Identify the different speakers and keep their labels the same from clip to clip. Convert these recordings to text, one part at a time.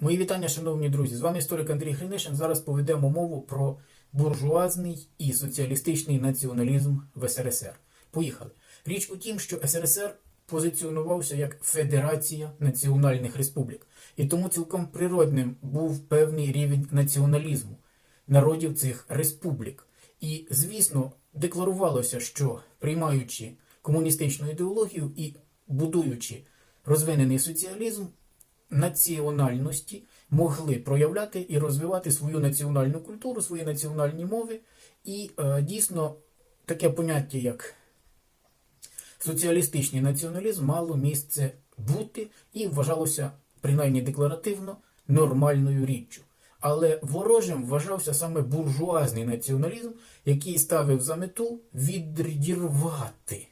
Speaker 1: Мої вітання, шановні друзі. З вами історик Андрій Гринишин. Зараз поведемо мову про буржуазний і соціалістичний націоналізм в СРСР. Поїхали. Річ у тім, що СРСР позиціонувався як Федерація національних республік, і тому цілком природним був певний рівень націоналізму народів цих республік. І, звісно, декларувалося, що приймаючи комуністичну ідеологію і будуючи розвинений соціалізм, національності могли проявляти і розвивати свою національну культуру, свої національні мови. І е, дійсно таке поняття, як соціалістичний націоналізм, мало місце бути і вважалося принаймні декларативно нормальною річчю. Але ворожим вважався саме буржуазний націоналізм, який ставив за мету відірвати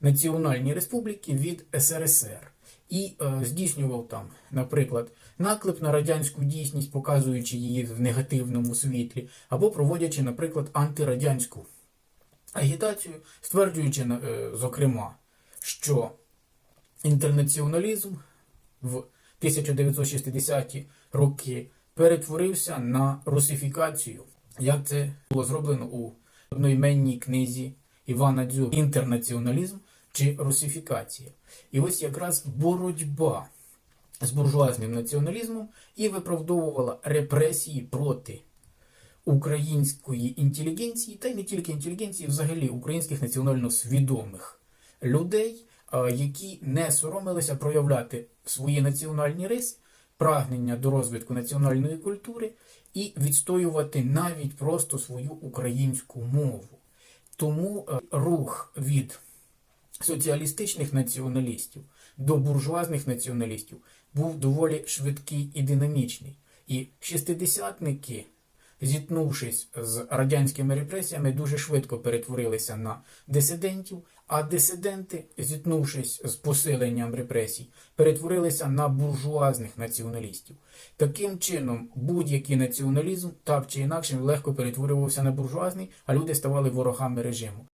Speaker 1: національні республіки від СРСР і е, здійснював там, наприклад, наклеп на радянську дійсність, показуючи її в негативному світлі, або проводячи, наприклад, антирадянську агітацію, стверджуючи, е, зокрема, що інтернаціоналізм в 1960-ті роки перетворився на русифікацію, як це було зроблено у одноіменній книзі Івана Дзюба інтернаціоналізм чи русифікація. І ось якраз боротьба з буржуазним націоналізмом і виправдовувала репресії проти української інтелігенції, та й не тільки інтелігенції, взагалі українських національно свідомих людей, які не соромилися проявляти свої національні риси, прагнення до розвитку національної культури і відстоювати навіть просто свою українську мову. Тому е, рух від соціалістичних націоналістів до буржуазних націоналістів був доволі швидкий і динамічний. І шістидесятники, зіткнувшись з радянськими репресіями, дуже швидко перетворилися на дисидентів, а дисиденти, зіткнувшись з посиленням репресій, перетворилися на буржуазних націоналістів. Таким чином, будь-який націоналізм так чи інакше легко перетворювався на буржуазний, а люди ставали ворогами режиму.